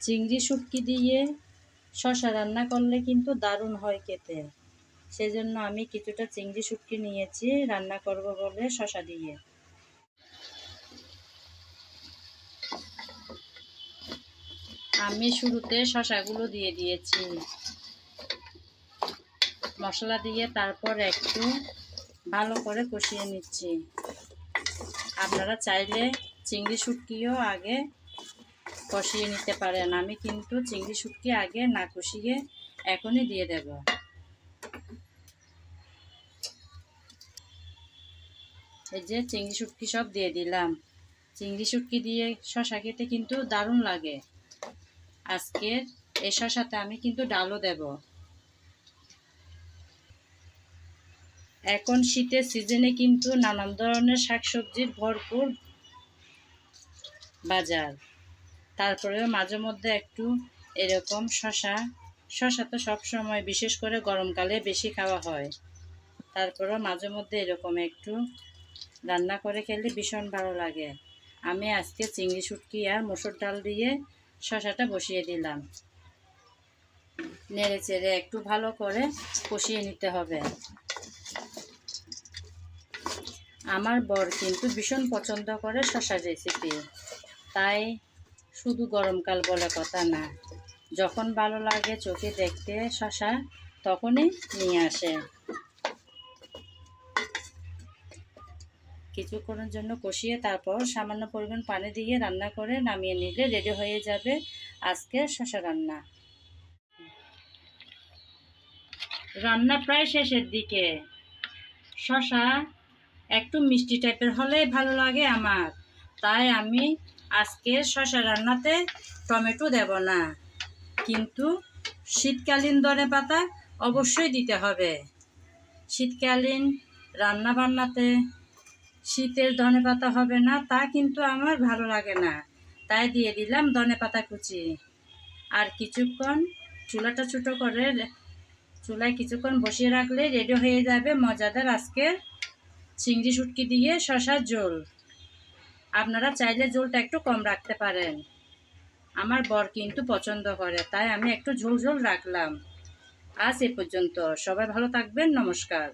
চিংড়ি শুটকি দিয়ে শশা রান্না করলে কিন্তু দারুণ হয় খেতে। সেজন্য আমি কিছুটা চিংড়ি শুটকি নিয়েছি, রান্না করব বলে শশা দিয়ে। আমি শুরুতে শশাগুলো দিয়ে দিয়েছি। মশলা দিয়ে তারপর একটু ভালো করে কষিয়ে নিচ্ছি। আপনারা চাইলে চিংড়ি শুটকিও আগে কষিয়ে নিতে পারেন। আমি কিন্তু চিংড়ি শুটকি আগে না কষিয়ে এখনই দিয়ে দেব। এই যে চিংড়ি শুটকি সব দিয়ে দিলাম। চিংড়ি শুটকি দিয়ে শশা খেতে কিন্তু দারুণ লাগে। আজকের এই শশাতে আমি কিন্তু ডালও দেব। এখন শীতের সিজনে কিন্তু নানান ধরনের শাকসবজির ভরপুর বাজার। তারপরেও মাঝে মধ্যে একটু এরকম শশা। শশা তো সবসময় বিশেষ করে গরমকালে বেশি খাওয়া হয়। তারপরেও মাঝে মধ্যে এরকম একটু রান্না করে খেলে ভীষণ ভালো লাগে। আমি আজকে চিংড়ি, শুটকি আর মসুর ডাল দিয়ে শশাটা বসিয়ে দিলাম। নেড়ে চেড়ে একটু ভালো করে কষিয়ে নিতে হবে। আমার বর কিন্তু ভীষণ পছন্দ করে শশার রেসিপি তাই শুধু গরমকাল বলে কথা না। যখন ভালো লাগে চোখে দেখতে শশা, তখনই নিয়ে আসে। কিছুক্ষণের জন্য কষিয়ে তারপর সামান্য পরিমাণ পানি দিয়ে রান্না করে নামিয়ে নিলে রেডি হয়ে যাবে আজকে শশা রান্না। রান্না প্রায় শেষের দিকে। শশা একটু মিষ্টি টাইপের হলে ভালো লাগে আমার। তাই আমি আজকে শশা রান্নাতে টমেটো দেব না। কিন্তু শীতকালীন ধনে পাতা অবশ্যই দিতে হবে। শীতকালীন রান্না বান্নাতে শীতের ধনে পাতা হবে না, তা কিন্তু আমার ভালো লাগে না। তাই দিয়ে দিলাম ধনে পাতা কুচি। আর কিছুক্ষণ চুলাটা ছোটো করে চুলায় কিছুক্ষণ বসিয়ে রাখলে রেডি হয়ে যাবে মজাদার আজকের চিংড়ি শুটকি দিয়ে শশার ঝোল। আপনারা চাইলে ঝোলটা একটু কম রাখতে পারেন। আমার বর কিন্তু পছন্দ করে, তাই আমি একটু ঝোল ঝোল রাখলাম। আজ এ পর্যন্ত। সবাই ভালো থাকবেন। নমস্কার।